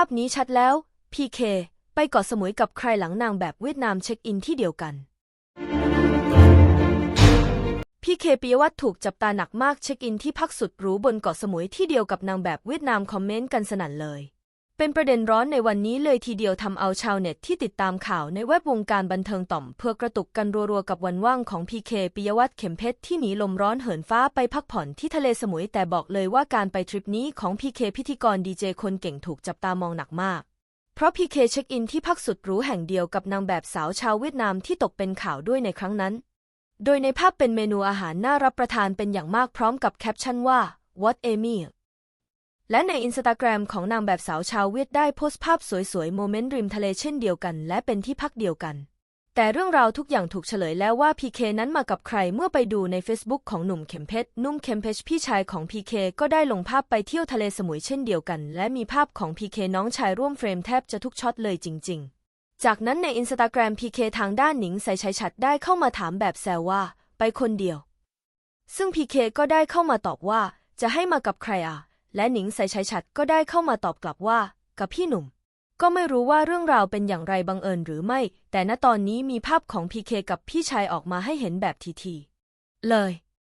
าพนี้ชัดแล้วพีเคไปเกาะสมุยกับใครหลังนางแบบเวียดนามเช็คอินที่เดียวกันพีเคปิยวัตรถูกจับตาหนักมากเช็คอินที่พักสุดหรูบนเกาะสมุยที่เดียวกับนางแบบเวียดนามคอมเมนต์กันสนั่นเลย เป็นประเด็นร้อนในวันนี้เลยทีเดียวทำเอาชาวเน็ตที่ติดตามข่าวในแวดวงการบันเทิงต่อม เพื่อกระตุกกันรัวๆกับวันว่างของพีเคปิยวัฒน์เข็มเพชรที่หนีลมร้อนเหินฟ้าไปพักผ่อนที่ทะเลสมุยแต่บอกเลยว่าการไปทริปนี้ของพีเคพิธีกรดีเจคนเก่งถูกจับตามองหนักมาก เพราะพีเคเช็คอินที่พักสุดหรูแห่งเดียวกับนางแบบสาวชาวเวียดนามที่ตกเป็นข่าวด้วยในครั้งนั้น โดยในภาพเป็นเมนูอาหารน่ารับประทานเป็นอย่างมากพร้อมกับแคปชั่นว่า What a meal และในอินสตาแกรมของนางแบบสาวชาวเวียดได้โพสต์ภาพสวยๆ โมเมนต์ริมทะเลเช่นเดียวกัน และเป็นที่พักเดียวกัน แต่เรื่องราวทุกอย่างถูกเฉลยแล้วว่าพีเคนั้นมากับใครเมื่อไปดูใน Facebook ของหนุ่มเข็มเพชรนุ่มเข็มเพชรพี่ชายของพีเคก็ได้ลงภาพไปเที่ยวทะเลสมุยเช่นเดียวกัน และมีภาพของพีเคน้องชายร่วมเฟรมแทบจะทุกช็อตเลยจริง ๆ จากนั้นในอินสตาแกรมพีเคทางด้านหนิงใส่ชัยชัดได้เข้ามาถามแบบแซวว่า ไปคนเดียว ซึ่งพีเคก็ได้เข้ามาตอบว่า จะให้มากับใครอะ และหนิงใส่ชัยชัดก็ได้เข้ามาตอบกลับว่า กับพี่หนุ่ม ก็ไม่รู้ว่าเรื่องราวเป็นอย่างไรบังเอิญหรือไม่ แต่ณตอนนี้มีภาพของพีเคกับพี่ชายออกมาให้เห็นแบบทีๆเลย